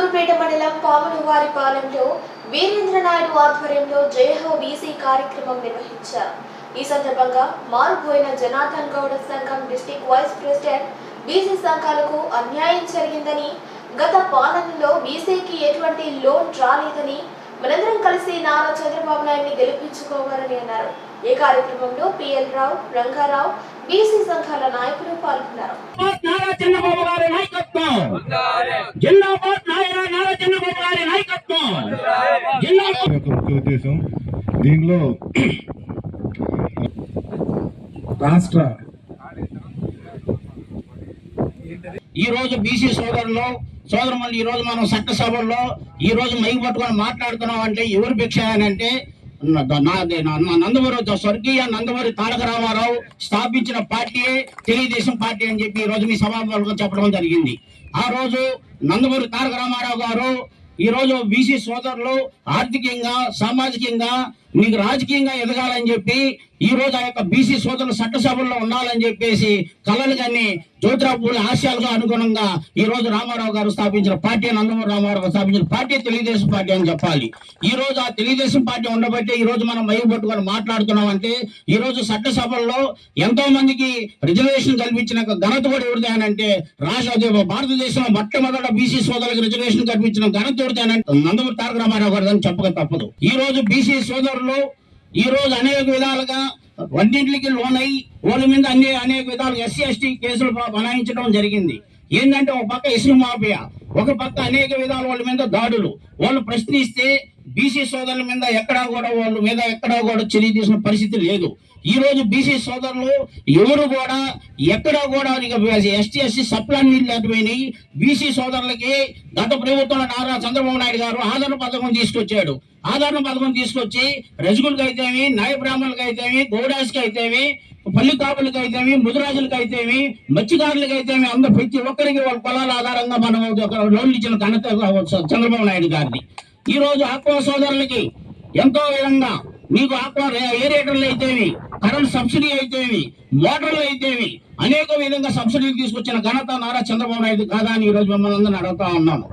ఊరుపేట మండలం పాములవారిపాలెంలో వీరేంద్ర నాయుడు ఆధ్వర్యంలో జయహో బీసీ కార్యక్రమం నిర్వహించారు. ఈ సందర్భంగా మారుపోయిన జనార్దన్ గౌడ సంఘం డిస్టిక్ వైస్ ప్రెసిడెంట్ బీసీ సంఘాలకు అన్యాయం జరిగిందని గత పాలనలో బీసీకి ఎటువంటి లోన్ రాలేదని మనందరం కలిసి నారా చంద్రబాబు నాయుడిని గెలిపించుకోవాలని అన్నారు. ఈ కార్యక్రమంలో పిఎల్ రావు రంగారావు బీసీ సంఘాల నాయకులు పాల్గొన్నారు. ముఖ్య ఉద్దేశం దీనిలో రాష్ట్ర ఈ రోజు బీసీ సోదరులు సోదరులు ఈ రోజు మనం చట్టసభల్లో ఈ రోజు మైకు పట్టుకొని మాట్లాడుతున్నాం అంటే ఎవరు భిక్ష అని అంటే నందమూరి స్వర్గీయ నందమూరి తారక రామారావు స్థాపించిన పార్టీయే తెలుగుదేశం పార్టీ అని చెప్పి ఈ రోజు మీ సభాముఖంగా చెప్పడం జరిగింది. ఆ రోజు నందమూరి తారక రామారావు గారు ఈ రోజు బీసీ సోదరులు ఆర్థికంగా సామాజికంగా మీకు రాజకీయంగా ఎదగాలని చెప్పి ఈ రోజు ఆ యొక్క బీసీ సోదరులు చట్టసభల్లో ఉండాలని చెప్పేసి కళలు కానీ జ్యోతిరావు ఆశయాలకు అనుగుణంగా ఈ రోజు రామారావు గారు స్థాపించిన పార్టీ నందమూరి రామారావు స్థాపించిన పార్టీ తెలుగుదేశం పార్టీ అని చెప్పాలి. ఈ రోజు ఆ తెలుగుదేశం పార్టీ ఉండబట్టే ఈ రోజు మనం మైకు పట్టుకొని మాట్లాడుతున్నాం అంటే ఈ రోజు చట్టసభల్లో ఎంతో మందికి రిజర్వేషన్ కల్పించిన ఘనత కూడా ఎవరిది రాష్ట్ర భారతదేశంలో మొట్టమొదట బీసీ సోదరులకు రిజర్వేషన్ కల్పించిన ఘనత ఎవరిది నందమూరి తారక రామారావు గారు అని చెప్పక తప్పదు. ఈ రోజు బీసీ సోదరులు ఈ రోజు అనేక విధాలుగా వన్నింటికి లోన్ అయ్యి వాళ్ళ మీద అన్ని అనేక విధాలుగా ఎస్సీ ఎస్టీ కేసులు బనాయించడం జరిగింది. ఏంటంటే ఒక పక్క ఇసుక మాఫియా ఒక పక్క అనేక విధాల వాళ్ళ మీద దాడులు. వాళ్ళు ప్రశ్నిస్తే బీసీ సోదరుల మీద ఎక్కడా కూడా వాళ్ళ మీద ఎక్కడా కూడా చర్య తీసిన పరిస్థితి లేదు. ఈ రోజు బీసీ సోదరులు ఎవరు కూడా ఎక్కడా కూడా ఎస్టీ ఎస్సీ సప్లాన్ నీళ్ళు లేకపోయినాయి. బీసీ సోదరులకి గత ప్రభుత్వంలో నారా చంద్రబాబు నాయుడు గారు ఆదరణ పథకం తీసుకొచ్చాడు. ఆదరణ పథకం తీసుకొచ్చి రజకులకు అయితేమి నాయ బ్రాహ్మణులకు అయితేమి గౌడాస్కి అయితేమి పల్లి కాపులకు అయితేమి ముదురాజులకు అయితేమి మత్స్యకారులకు అయితేమి అందరు ప్రతి ఒక్కరికి వాళ్ళ పొలాల ఆధారంగా మనం ఒక లోన్లు ఇచ్చిన ఘనత చంద్రబాబు నాయుడు గారిని ఈ రోజు ఆక్వా సోదరులకి ఎంతో విధంగా మీకు ఆక్వా ఏరియేటర్లు అయితేవి కరెంట్ సబ్సిడీ అయితేవి మోటార్లు అయితేవి అనేక విధంగా సబ్సిడీలు తీసుకొచ్చిన ఘనత నారా చంద్రబాబు నాయుడు కాదా అని ఈ రోజు మిమ్మల్ని అందరిని అడుగుతా ఉన్నాను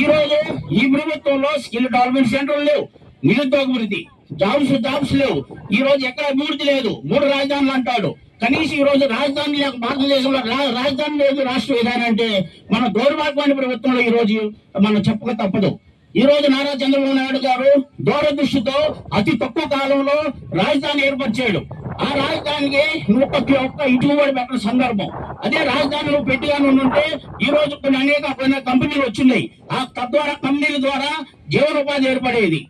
ఈ రోజు ఈ ప్రభుత్వంలో స్కిల్ డెవలప్మెంట్ సెంటర్లు లేవు నిరుద్యోగ వృద్ధి జాబ్స్ జాబ్స్ లేవు. ఈ రోజు ఎక్కడ అభివృద్ధి లేదు? మూడు రాజధానులు అంటాడు. కనీసం ఈ రోజు రాజధాని లేక భారతదేశంలో రాజధాని లేదు రాష్ట్రం ఏదైనా మన దౌర్భాగ్యమైన ప్రభుత్వంలో ఈ రోజు మనం చెప్పక తప్పదు. ఈ రోజు నారా చంద్రబాబు నాయుడు గారు దూరదృష్టితో అతి తక్కువ కాలంలో రాజధాని ఏర్పరిచాడు ఆ రాజధానికి నువ్వు ఒక్క ఒక్క ఇటుకు కూడా పెట్టిన సందర్భం. అదే రాజధాని నువ్వు పెట్టిగా ఉంటే ఈ రోజు కొన్ని అనేక కొన్ని కంపెనీలు వచ్చినాయి. ఆ తద్వారా కంపెనీల ద్వారా జీవనోపాధి ఏర్పడేది.